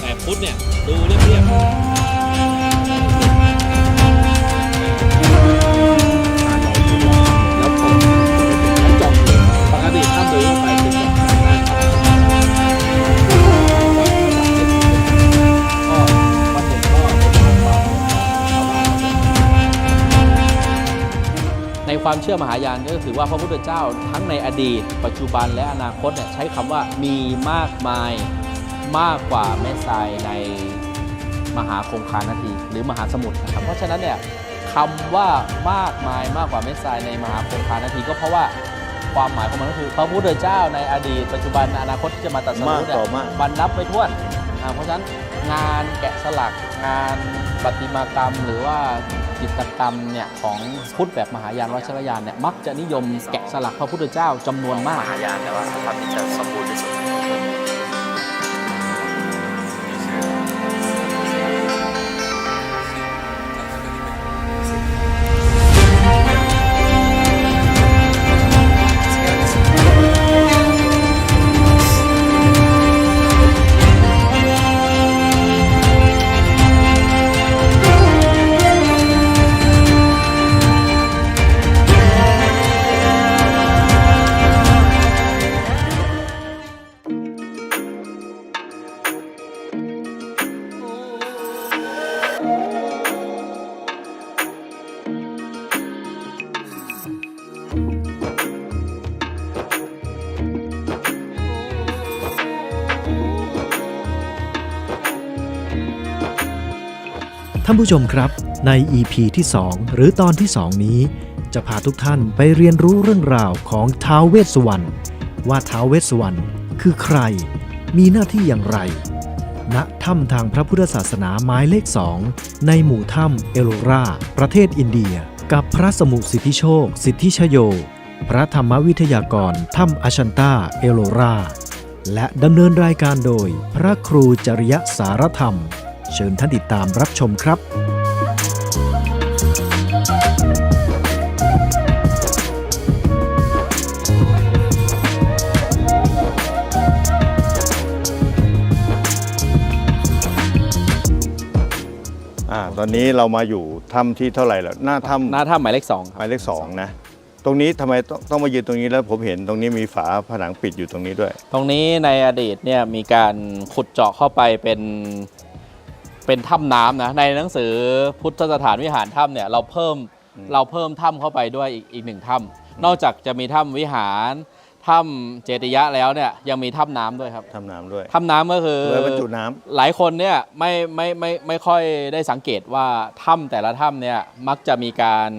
แต่พุทธเนี่ย ดูเรียบๆ ความเชื่อมหายานก็ถือว่าพระพุทธเจ้าทั้งในอดีต ปัจจุบันและอนาคตเนี่ยใช้คำว่ามีมากมายมากกว่าแม่ทรายในมหาคงคานาทีหรือมหาสมุทรนะครับเพราะฉะนั้นเนี่ยคำว่ามากมายมากกว่าเม็ดทรายในมหาคงคานาทีก็เพราะว่าความหมายของมันก็คือ พระพุทธเจ้าในอดีต ปัจจุบันอนาคตที่จะมาตรัดสมารู้กเนี่ยต่อมากบรรนับไปท้วนอ่า เพราะฉะนั้นงานแกะสลักงานประติมากรรม หรือว่าจิตรกรรมเนี่ยของพุทธแบบมหายานวัชรยานเนี่ยมักจะนิยมแกะสลักพระพุทธเจ้าจำนวนมากมหายานแต่ว่าพระพิจารสมบูรณ์ที่สุด ท่านผู้ชมครับ ใน EP ที่ 2 หรือตอนที่ 2 นี้ จะพาทุกท่านไปเรียนรู้เรื่องราวของท้าวเวสสวรรณว่าท้าวเวสสวรรณคือใคร มีหน้าที่อย่างไร ณถ้ำทางพระพุทธศาสนาหมายเลข2ในหมู่ถ้ำเอโลราประเทศอินเดีย กับพระสมุสิทธิโชค สิทธิชโย พระธรรมวิทยากรถ้ำอชันตาเอโลราและดำเนินรายการโดย พระครูจริยสารธรรม เชิญท่านติดตามรับชมครับ อ่า ตอนนี้เรามาอยู่ถ้ำที่เท่าไหร่แล้ว หน้าถ้ำหน้าถ้ำหมายเลขสองคหรับ มายเลขสองนะ ตรงนี้ทำไมต้องต้องมายืนตรงนี้แล้วผมเห็นตรงนี้มีฝาผนังปิดอยู่ตรงนี้ด้วย ตรงนี้ในอดีตเนี่ยมีการขุดเจาะเข้าไปเป็น เป็นถ้ำน้ำนะในหนังสือพุทธสถานวิหารถ้ำเนี่ยเราเพิ่มอืมเราเพิ่มถ้ำเข้าไปด้วยอีกอีกหนึ่งถ้ำนอกจากจะมีถ้ำวิหารถ้ำเจติยะแล้วเนี่ยยังมีถ้ำน้ำด้วยครับทำน้ำด้วย ถ้ำน้ำก็คือเพื่อบรรจุน้ำ หลายคนเนี่ยไม่ไม่ไม่ไม่ค่อยได้สังเกตว่าถ้ำแต่ละถ้ำเนี่ยมักจะมีการ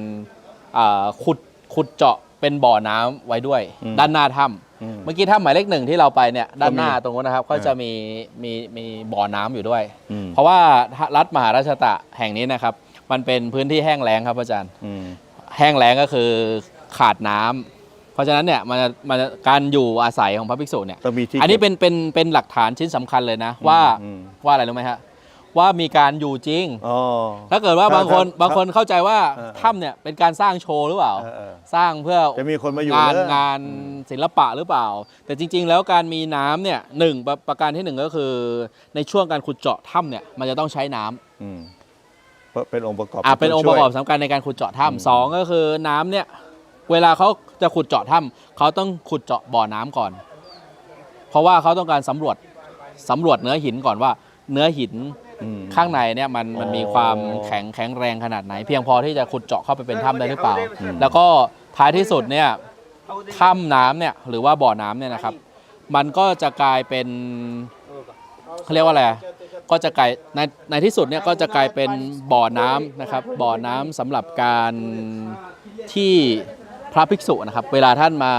อ่าขุดขุดเจาะเป็นบ่อน้ำไว้ด้วย อืม ด้านหน้าถ้ำ อืม เมื่อกี้ถ้ำหมายเลขหนึ่งที่เราไปเนี่ยด้านหน้าก็มีตรงนู้นนะครับก็อ่าจะมีมีมีบ่อน้ำอยู่ด้วย อืมเพราะว่ารัฐมหาราชตะแห่งนี้นะครับ มันเป็นพื้นที่แห้งแล้งครับอาจารย์ อืม แห้งแล้งก็คือขาดน้ำเพราะฉะนั้นเนี่ยมันจะมันจะการอยู่อาศัยของพระภิกษุเนี่ยต้องมีที่อันนี้ก็บเป็นเป็นเป็นหลักฐานชิ้นสำคัญเลยนะ ว่าอืม ว่าอะไรรู้ไหมฮะ ว่ามีการอยู่จริง อ๋อ ถ้าเกิดว่าครับบางคนครับบางคนเข้าใจว่าเออถ้ำเนี่ยเป็นการสร้างโชว์หรือเปล่า เออเออ สร้างเพื่อจะมีคนมาอยู่งานเนอะงานศิลปะหรือเปล่า แต่จริง ๆ แล้วการมีน้ำเนี่ยหนึ่งประประการที่หนึ่งก็คือ ในช่วงการขุดเจาะถ้ำเนี่ยมันจะต้องใช้น้ำ อืมเพราะเป็นองค์ประกอบอะเป็นองค์ประกอบช่วยสำคัญในการขุดเจาะอืมถ้ำสองก็คือน้ำเนี่ย เวลาเขาจะขุดเจาะถ้ำเขาต้องขุดเจาะบ่อน้ำก่อน เพราะว่าเขาต้องการสำรวจสำรวจเนื้อหินก่อนว่า เนื้อหินอืม ข้างในเนี่ยมันมันอ๋อมีความแข็งแข็งแรงขนาดไหน เพียงพอที่จะขุดเจาะเข้าไปเป็นถ้ำได้หรือเปล่าอืมแล้วก็ท้ายที่สุดเนี่ยถ้ำน้ำเนี่ยหรือว่าบ่อน้ำเนี่ยนะครับ มันก็จะกลายเป็นเขาเรียกว่าอะไรก็จะกลายในในที่สุดเนี่ยก็จะกลายเป็นบ่อน้ำนะครับ บ่อน้ำสำหรับการที่พระภิกษุนะครับ เวลาท่านมา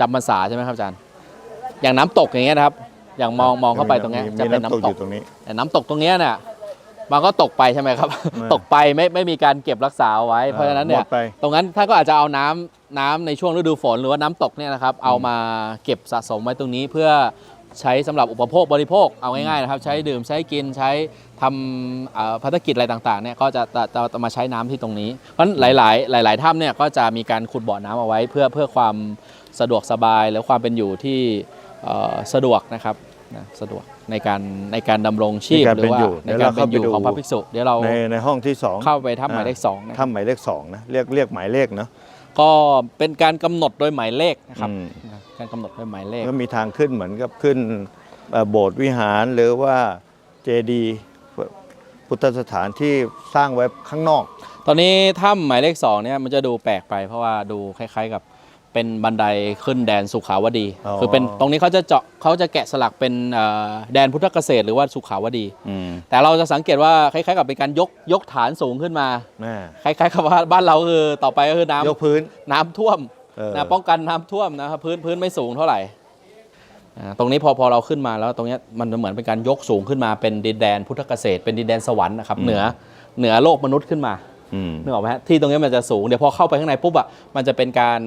จำพรรษาใช่ไหมครับอาจารย์ อย่างน้ำตกอย่างเงี้ยนะครับ อย่างมองมองเข้าไปตรงเนี้ยมีจะเป็นน้ำน้ำตกตอกยู่ตรงนี้ แต่น้ำตกตรงเนี้ยเนี่ยมันก็ตกไปใช่ไหมครับไม่ตกไปไม่ไม่มีการเก็บรักษาเอาไว้เพราะฉะนั้นเนี่หยมดไป ตรงนั้นท่านก็อาจจะเอาน้ำน้ำในช่วงฤดูฝนหรือว่าน้ำตกเนี่ยนะครับเอามาเก็บสะสมไว้ตรงนี้เพื่อใช้สำหรับอุปโภคบริโภคเอาง่ายๆนะครับ ใช้ดื่มใช้กินใช้ทำเอ่อภารกิจอะไรต่างๆเนี่ยก็จะจะจะจะมาใช้น้ำที่ตรงนี้ เพราะฉะนั้นหลายๆ หลาย ๆถ้ำเนี่ยก็จะมีการขุดบ่อน้ำเอาไว้ เพื่อเพื่อความสะดวกสบายและความเป็นอยู่ที่เอ่อ สะดวกนะครับนะสะดวกในการในการดำรงชีพในการหรือว่าเป็นอยู่ในการเป็นอยู่เดี๋ยวเราเข้าไปดู ของพระภิกษุเดี๋ยวเราในในห้องที่สองเข้าไปถ้ำหมายเลขสองนะถ้ำหมายเลขสองนะเรียกเรียกหมายเลขเนาะก็เป็นการกำหนดโดยหมายเลขนะครับอืมนะการกำหนดโดยหมายเลข ก็มีทางขึ้นเหมือนกับขึ้นเอ่อโบสถ์วิหารหรือว่าเจดีย์พุทธสถานที่สร้างไว้ข้างนอก ตอนนี้ถ้ำหมายเลขสองเนี่ยมันจะดูแปลกไปเพราะว่าดูคล้ายๆกับ เป็นบันไดขึ้นแดนสุขาวดี อ๋อ คือเป็นตรงนี้เขาจะเจาะเขาจะแกะสลักเป็นเอ่อแดนพุทธเกษตรหรือว่าสุขาวดี อืมแต่เราจะสังเกตว่าคล้ายๆกับเป็นการยกยกฐานสูงขึ้นมา แม่คล้ายๆกับว่าบ้านเราคือต่อไปก็คือน้ำยกพื้นน้ำท่วมเออ นะป้องกันน้ำท่วมนะครับพื้นพื้นไม่สูงเท่าไหร่อ่าตรงนี้พอพอเราขึ้นมาแล้วตรงเนี้ยมันเหมือนเป็นการยกสูงขึ้นมาเป็นดินแดนพุทธเกษตร เป็นดินแดนสวรรค์นะครับเหนือเหนือโลกมนุษย์ขึ้นมา อืมนึกออกไหมฮะที่ตรงนี้มันจะสูงเดี๋ยวพอเข้าไปข้างในปุ๊บอะมันจะเป็นการ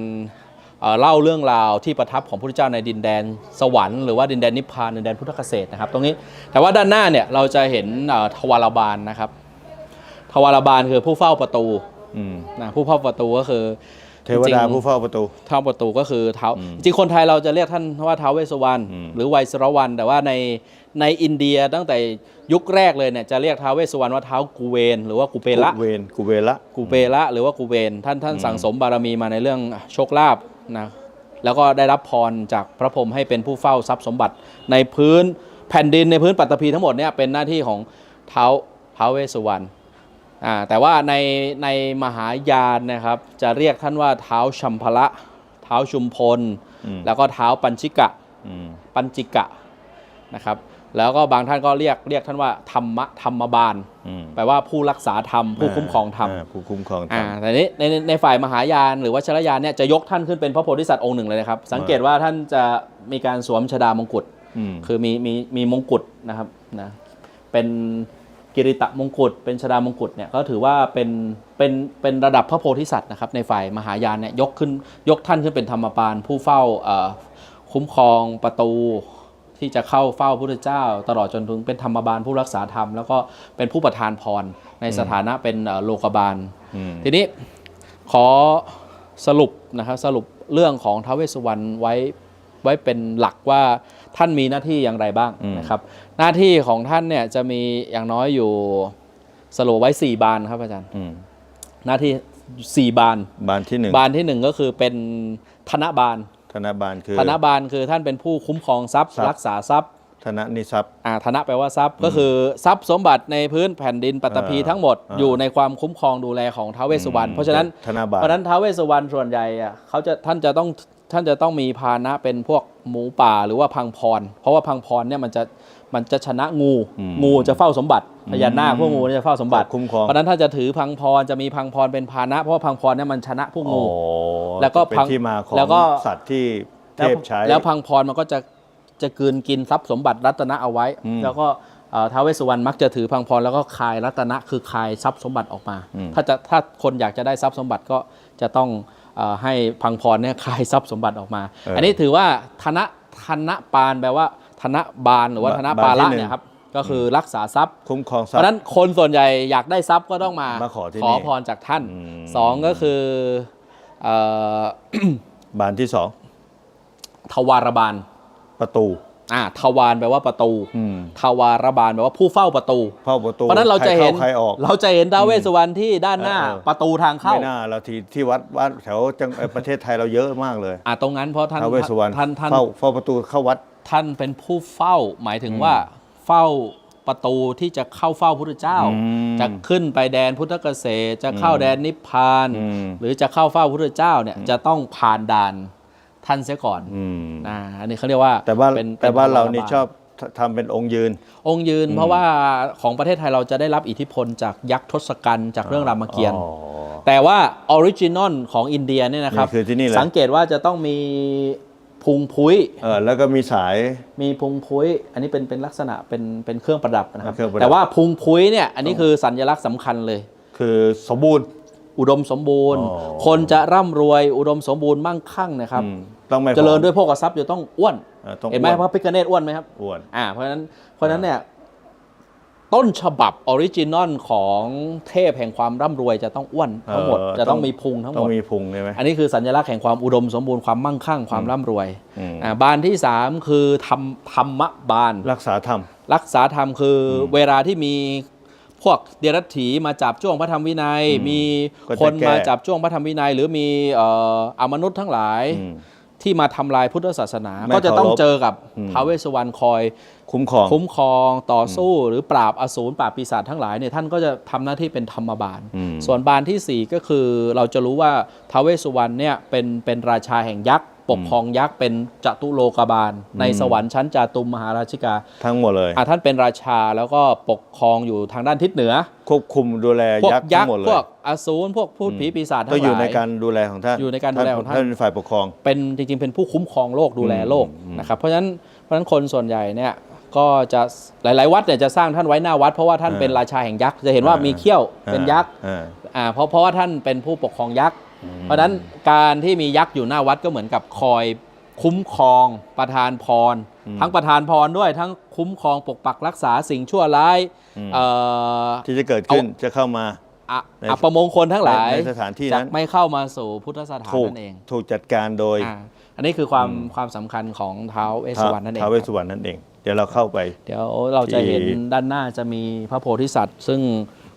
เอ่อเล่าเรื่องราวที่ประทับของพระพุทธเจ้าในดินแดนสวรรค์หรือว่าดินแดนนิพพานดินแดนพุทธเกษตรนะครับ ตรงนี้แต่ว่าด้านหน้าเนี่ยเราจะเห็นเอ่อทวารบาลนะครับ ทวารบาลคือผู้เฝ้าประตูอืมนะผู้เฝ้าประตูก็คือเทวดาจริงๆผู้เฝ้าประตูเท้าประตูก็คือเท้าอืมจริงคนไทยเราจะเรียกท่านว่าเท้าวเวสสวรรณอืมหรือไวยสรวัน แต่ว่าในในอินเดียตั้งแต่ยุคแรกเลยเนี่ยจะเรียกท้าวเวสสวรรณว่าเท้ากูเวน หรือว่ากูเปละกุเวนกุเวละกูเปละหรือว่ากูเวนท่านท่านอืมสั่งสมบารมีมาในเรื่องโชคลาภ นะแล้วก็ได้รับพรจากพระพรหมให้เป็นผู้เฝ้าทรัพย์สมบัติ ในพื้นแผ่นดินในพื้นปัตตภีทั้งหมดเนี่ยเป็นหน้าที่ของเท้าท้าวเวสสุวรรณอ่าแต่ว่าในในมหายานนะครับจะเรียกท่านว่าเท้าชัมพละ เท้าชุมพลอืมแล้วก็เท้าปัญชิกะอืมปัญจิกะนะครับ แล้วก็บางท่านก็เรียกเรียกท่านว่าธรรมะธรรมบาลอืมแปลว่าผู้รักษาธรรมผู้คุ้มครองธรรมาผู้คุ้มครองธรรอ่ามแต่นี้ในในในฝ่ายมหายานหรือว่าชรยานเนี่ยจะยกท่านขึ้นเป็นพระโพธิสัตว์องค์หนึ่งเลยนะครับ สังเกตว่าท่านจะมีการสวมชดามงกุฎอืมคือมีมีมีมงกุฎนะครับนะเป็นกิริตะมงกุฎเป็นชดามงกุฎเนี่ยก็ถือว่าเป็นเป็นเป็นระดับพระโพธิสัตว์นะครับในฝ่ายมหายานเนี่ยยกขึ้นยกท่านขึ้นเป็นธรรมปานผู้เฝ้าเอ่อคุ้มครองประตู ที่จะเข้าเฝ้าพระพุทธเจ้า ตลอดจนถึงเป็นธรรมบาลผู้รักษาธรรม แล้วก็เป็นผู้ประทานพรในสถานะเป็นเอ่อโลกบาลอืมทีนี้ขอสรุปนะครับสรุปเรื่องของท้าวเวสสุวรรณไว้ไว้เป็นหลักว่าท่านมีหน้าที่อย่างไรบ้างอืมนะครับ หน้าที่ของท่านเนี่ยจะมีอย่างน้อยอยู่สรุปไว้ 4 บานครับอาจารย์อืมหน้าที่ 4 บานบานที่หนึ่งบานที่ 1 ก็คือเป็นธนบาล ธนบาลคือ ธนบาลคือท่านเป็นผู้คุ้มครองทรัพย์ ทรัพย์ รักษาทรัพย์ธนนิทรัพย์ อ่าธนะแปลว่าทรัพย์ก็คือทรัพย์สมบัติในพื้นแผ่นดินปัตตภีอ่าทั้งหมดอ่าอยู่ในความคุ้มครองดูแลของท้าวเวสสุวรรณเพราะฉะนั้นธนบาล เพราะฉะนั้นท้าวเวสสุวรรณส่วนใหญ่อะเขาจะท่านจะต้องท่านจะต้องมีพาหนะเป็นพวกหมูป่าหรือว่าพังพร เพราะว่าพังพรเนี่ยมันจะมันจะชนะงูอืมงูจะเฝ้าสมบัติพญานาคพวกงูเนี่ยจะเฝ้าสมบัติคุ้มครอง เพราะฉะนั้นถ้าจะถือพังพรจะมีพังพรเป็นพาหนะ เพราะว่าพังพรเนี่ยมันชนะพวกงูโอ้ แล้วก็เป็นพังที่มาของแล้วก็ สัตว์ที่เทแล้วพใช้ แล้วพังพรมันก็จะจะกลืนกินทรัพย์สมบัติรัตนะเอาไว้ อืมแล้วก็เอ่อท้าวเวสสุวรรณมักจะถือพังพรแล้วก็คายรัตนะคือคายทรัพย์สมบัติออกมา อืม ถ้าจะถ้าคนอยากจะได้ทรัพย์สมบัติก็จะต้องเอ่อให้พังพรเนี่ยคายทรัพย์สมบัติออกมาเอออัอันนี้ถือว่าธนะธนะปานแปลว่าธนะบานหรือว่าบาธนะบาปานที่ละหนึ่ง เนี่ยครับก็คือรักษาทรัพย์ คุ้มครองเพสัตราะว์ฉะนั้นคนส่วนใหญ่อยากได้ทรัพย์ก็ต้องมามาขอที่ขอนี่พรจากท่านอืม สองก็คือเอ่อ บานที่สองทวารบาลประตูอ่าทวารแปลว่าประตูอืมทวารบาลแปลว่าผู้เฝ้าประตูเข้าประตูเพราะฉะนั้นเราจะเห็นใครเข้าใครออกเราจะเห็นท้าวเวสสุวรรณที่ด้านหน้าเออเออประตูทางเข้าไม่น่าเราที่ที่วัดวัดแถวจังเอ่อประเทศไทยเราเยอะมากเลยอ่าตรงนั้นเพราะท่านท้าวเวสสุวรรณท่านท่านเฝ้าเฝ้าประตูเข้าวัด ท่านเป็นผู้เฝ้าหมายถึงว่าเฝ้า ประตูที่จะเข้าเฝ้าพระพุทธเจ้าอืมจะขึ้นไปแดนพุทธเกษตรจะเข้าแดนนิพพานอืมหรือจะเข้าเฝ้าพระพุทธเจ้าเนี่ยจะต้องผ่านด่านท่านเสียก่อนอืมอ่าอันนี้เขาเรียกว่าแต่ว่าเป็นแต่ว่าป็เราทวนี่บลชอบททำเป็นองค์ยืน องค์ยืนเพราะว่าของประเทศไทยเราจะได้รับอิทธิพลจากยักษ์ทศกัณฐ์จากเรื่องรามเกียรติ์อ๋อแต่ว่าออริจินอลของอินเดียเนี่ยนะครับนี่คือที่นี่เลยสังเกตว่าจะต้องมี พุงพุ้ยเออแล้วก็มีสาย มีพุงพุ้ย อันนี้เป็นเป็นลักษณะเป็นเป็นเครื่องประดับนะครับเครื่องประดับ แต่ว่าพุงพุ้ยเนี่ยอันนี้คือสัญลักษณ์สำคัญเลย คือสมบูรณ์ อุดมสมบูรณ์ อ๋อ คนจะร่ำรวยอุดมสมบูรณ์มั่งคั่งนะครับ อืมต้องไม่เจริญผอมด้วยโภคทรัพย์จะต้องอ้วนอ่าต้องเห็นไหมอ้วนพระพิฆเนศอ้วนไหมครับ อ้วน อ่าเพราะฉะนั้นเพราะฉะนั้นเนี่ย ต้นฉบับออริจินอลของเทพแห่งความร่ำรวยจะต้องอ้วนทั้งหมด เออจะต้องต้องมีพุงทั้งหต้มองดมีพุงใช่ไหม อันนี้คือสัญลักษณ์แห่งความอุดมสมบูรณ์ความมั่งคั่งความร่ำรวยอืม อ่าบานที่ 3 คือธรรมธรรมบาน รักษาธรรม รักษาธรรมคืออเวลาที่มีพวกเดรัจฉีมาจับจ้วงพระธรรมวินัยอืมมีก็จะคนแก้ มาจับจ้วงพระธรรมวินัย หรือมีเอ่ออมนุษย์ทั้งหลาย อืม ที่มาทำลายพุทธศาสนาไม่ก็จะต้องเคารพเจอกับอืมท้าวเวสสวรรณคอย คุ้มครองคุ้มครองต่อสู้หรือปราบอสูรปราบปีศาจทั้งหลายเนี่ยท่านก็จะทำหน้าที่เป็นธรรมบาลอืมส่วนบานทีสี่ 4 ก็คือเราจะรู้ว่าท้าวเวสสุวรรณเนี่ยเป็นเป็นราชาแห่งยักษ์ ปกครองยักษ์เป็นจตุโลกบาล ในสวรรค์ชั้นจาตุมมหาราชิกา ทั้งหมดเลยอะท่านเป็นราชาแล้วก็ปกครองอยู่ทางด้านทิศเหนือ ควบคุมดูแลพวกยักษ์ยัทั้กงหมดษ์เลยพวกอสูรพวกพูดผีปีศาจทั้งหก็ลาย อยู่ในการดูแลของท่านอยู่ในการดูแลของท่าน ท่านเป็นฝ่ายปกครอง เป็นจริงๆ เป็นผู้คุ้มครองโลกดูแลโลกอืม นะครับเพราะฉะนั้นเพราะฉะนั้นคนส่วนใหญ่เนี่ยก็จะหลาย ๆ วัดเนี่ยจะสร้างท่านไว้หน้าวัด เพราะว่าท่านเป็นราชาแห่งยักษ์จะเห็นว่ามีเขี้ยวเป็นยักษ์อ่า อ่าเพราะเพราะว่าท่านเป็นผู้ปกครองยักษ์ เพราะฉะนั้นการที่มียักษ์อยู่หน้าวัดก็เหมือนกับคอยคุ้มครองประทานพร ทั้งประทานพรด้วยทั้งคุ้มครองปกปักรักษาสิ่งชั่วร้ายเอ่อที่จะเกิดขึ้นจะเข้ามาอะในอัปมงคลทั้งหลายในในสถานที่จะนั้นไม่เข้ามาสู่พุทธสถานถูกนั่นเอง ถูกจัดการโดยอ่าอันนี้คือความความสำคัญของเท้าวเวสสุวรรณนั่นเองท้าวเวสคสุรับวรรณนั่นเอง เดี๋ยวเราเข้าไป เดี๋ยวเราจะเห็นที่ด้านหน้าจะมีพระโพธิสัตว์ ซึ่ง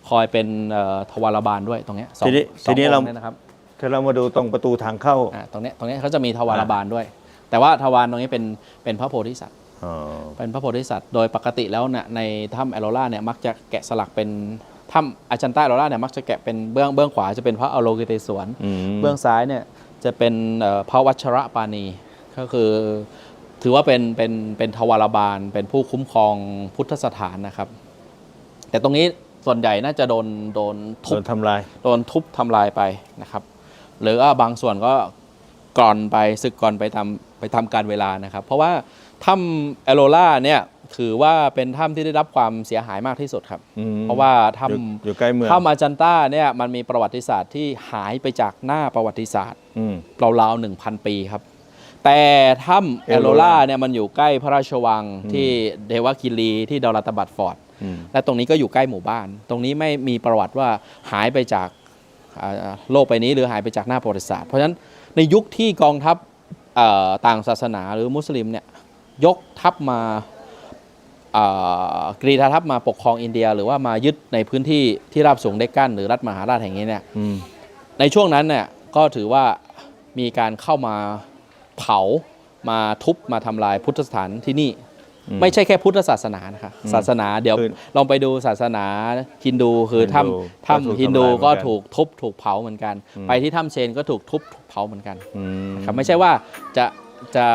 คอยเป็นเอ่อทวารบาลด้วยตรงเนี้ยสองทีนี้สองทีนี้องเราค์เนี่ยนะครับ ถ้าเรามาดูตรงประตูทางเข้า อ่าตรงเนี้ยตรงเนี้ยเขาจะมีทวารบาลด้วย แต่ว่าทวารตรงนี้เป็นเป็นพระโพธิสัตว์ อ๋อ เป็นพระโพธิสัตว์ โดยปกติแล้วเนี่ยในถ้ำแอโรล่าเนี่ยมักจะแกะสลักเป็นถ้ำอาจันต้าแอโรล่าเนี่ยมักจะแกะเป็นเบื้องเบื้องขวาจะเป็นพระอโลกิเตศวร อืม เบื้องซ้ายเนี่ยจะเป็นเอ่อพระวัชระปานีก็คือถือว่าเป็นเป็นเป็นทวารบาล เป็นผู้คุ้มครองพุทธสถานนะครับ แต่ตรงนี้ส่วนใหญ่น่าจะโดนโดนโดทุบ นทำลาย โดนทุบทำลายไปนะครับ หรือว่าบางส่วนก็กร่อนไปสึกกร่อนไปตามไปทำการเวลานะครับ เพราะว่าถ้ำแอโรล่าเนี่ยถือว่าเป็นถ้ำที่ได้รับความเสียหายมากที่สุดครับ อืมเพราะว่าถ้อยู่อยู่ใกล้เมืองำถ้ำอาจันต้าเนี่ยมันมีประวัติศาสตร์ที่หายไปจากหน้าประวัติศาสตร์ อืม ราวๆหนึ่งพันปีครับ แต่ถ้ำแอโรล่าเนี่ยมันอยู่ใกล้พระราชวังที่เดวาคิรีที่ดอรัตบัตฟอร์ด อืม และตรงนี้ก็อยู่ใกล้หมู่บ้าน ตรงนี้ไม่มีประวัติว่าหายไปจากอ่า โลกใบนี้หรือหายไปจากหน้าประวัติศาสตร์ เพราะฉะนั้นในยุคที่กองทัพต่างศาสนาหรือมุสลิมเนี่ยยกทัพมากรีธาทัพมาปกครองอินเดีย หรือว่ามายึดในพื้นที่ที่ราบสูงได้กั้นหรือรัฐมหาราชแห่งนี้เนี่ยในช่วงนั้นเนี่ยก็ถือว่ามีการเข้ามาเผามาทุบมาทำลายพุทธสถานที่นี่ ไม่ใช่แค่พุทธศาสนานะคะศาสนาเดี๋ยวคือลองไปดูศาสนาฮินดูคือถ้ฮินดูำก็ถูกถ้ำฮินดูทำลายเหมือนกันก็ถูกทุบถูกเผาเหมือนกันอืมไปที่ถ้ำเชนก็ถูกทุบถูกเผาเหมือนกันอืมครับไม่ใช่ว่าจะจะ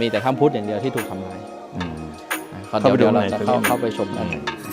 มีแต่ถ้ำพุทธอย่างเดียวที่ถูกทำลายอืมอะก็เดี๋ยวเข้าไปดูเดี๋ยวเราจะหน่อยเข้าจะมีเข้าไปชมกันอืม